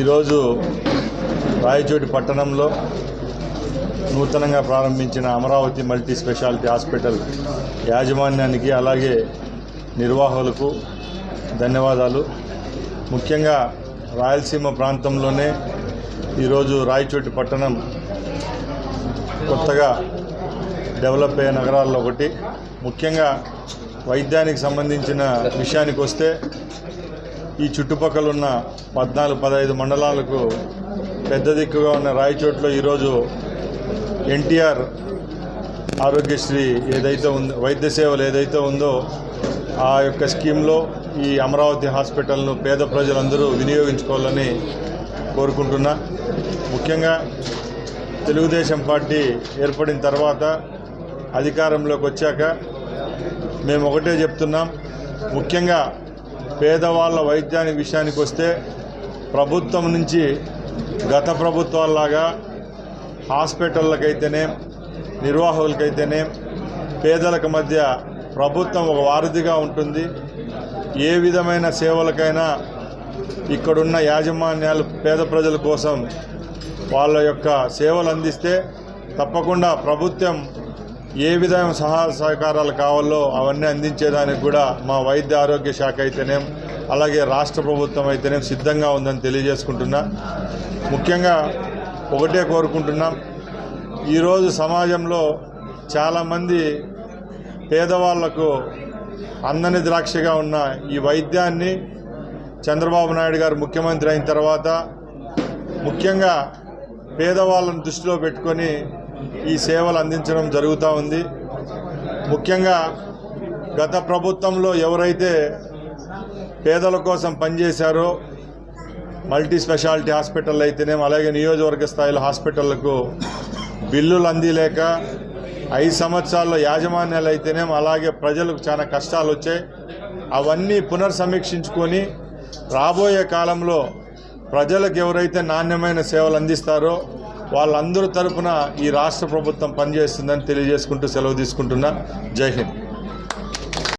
ఈరోజు రాయచోటి పట్టణంలో నూతనంగా ప్రారంభించిన అమరావతి మల్టీ స్పెషాలిటీ హాస్పిటల్ యాజమాన్యానికి అలాగే నిర్వాహకులకు ధన్యవాదాలు. ముఖ్యంగా రాయలసీమ ప్రాంతంలోనే ఈరోజు రాయచోటి పట్టణం కొత్తగా డెవలప్ అయ్యే నగరాల్లో ఒకటి. ముఖ్యంగా వైద్యానికి సంబంధించిన విషయానికి వస్తే ఈ చుట్టుపక్కల ఉన్న పద్నాలుగు పదహైదు మండలాలకు పెద్ద దిక్కుగా ఉన్న రాయచోట్లో ఈరోజు ఎన్టీఆర్ ఆరోగ్యశ్రీ ఏదైతే ఉందో వైద్య సేవలు ఏదైతే ఉందో ఆ యొక్క స్కీమ్లో ఈ అమరావతి హాస్పిటల్ను పేద ప్రజలందరూ వినియోగించుకోవాలని కోరుకుంటున్నా. ముఖ్యంగా తెలుగుదేశం పార్టీ ఏర్పడిన తర్వాత అధికారంలోకి వచ్చాక మేము ఒకటే చెప్తున్నాం. ముఖ్యంగా పేదవాళ్ళ వైద్యానికి విషయానికి వస్తే ప్రభుత్వం నుంచి గత ప్రభుత్వాల్లాగా హాస్పిటళ్ళకైతేనే నిర్వాహకులకైతేనే పేదలకు మధ్య ప్రభుత్వం ఒక వారధిగా ఉంటుంది. ఏ విధమైన సేవలకైనా ఇక్కడున్న యాజమాన్యాలు పేద ప్రజల కోసం వాళ్ళ యొక్క సేవలు అందిస్తే తప్పకుండా ప్రభుత్వం ఏ విధమైన సహాయ సహకారాలు కావాలో అవన్నీ అందించేదానికి కూడా మా వైద్య ఆరోగ్య శాఖ అయితేనేం అలాగే రాష్ట్ర ప్రభుత్వం అయితేనేం సిద్ధంగా ఉందని తెలియజేసుకుంటున్నా. ముఖ్యంగా ఒకటే కోరుకుంటున్నాం. ఈరోజు సమాజంలో చాలామంది పేదవాళ్ళకు అందని ద్రాక్షగా ఉన్న ఈ వైద్యాన్ని చంద్రబాబు నాయుడు గారు ముఖ్యమంత్రి అయిన తర్వాత ముఖ్యంగా పేదవాళ్ళను దృష్టిలో పెట్టుకొని ఈ సేవలు అందించడం జరుగుతూ ఉంది. ముఖ్యంగా గత ప్రభుత్వంలో ఎవరైతే పేదల కోసం పనిచేశారో మల్టీ స్పెషాలిటీ హాస్పిటల్ అయితేనే అలాగే నియోజకవర్గ స్థాయిలో హాస్పిటళ్ళకు బిల్లులు అందిలేక ఐదు సంవత్సరాల్లో యాజమాన్యాలు అయితేనే అలాగే ప్రజలకు చాలా కష్టాలు వచ్చాయి. అవన్నీ పునర్సమీక్షించుకొని రాబోయే కాలంలో ప్రజలకు ఎవరైతే నాణ్యమైన సేవలు అందిస్తారో వాళ్ళందరి తరపున ఈ రాష్ట్ర ప్రభుత్వం పనిచేస్తుందని తెలియజేసుకుంటూ సెలవు తీసుకుంటున్నా. జై హింద్.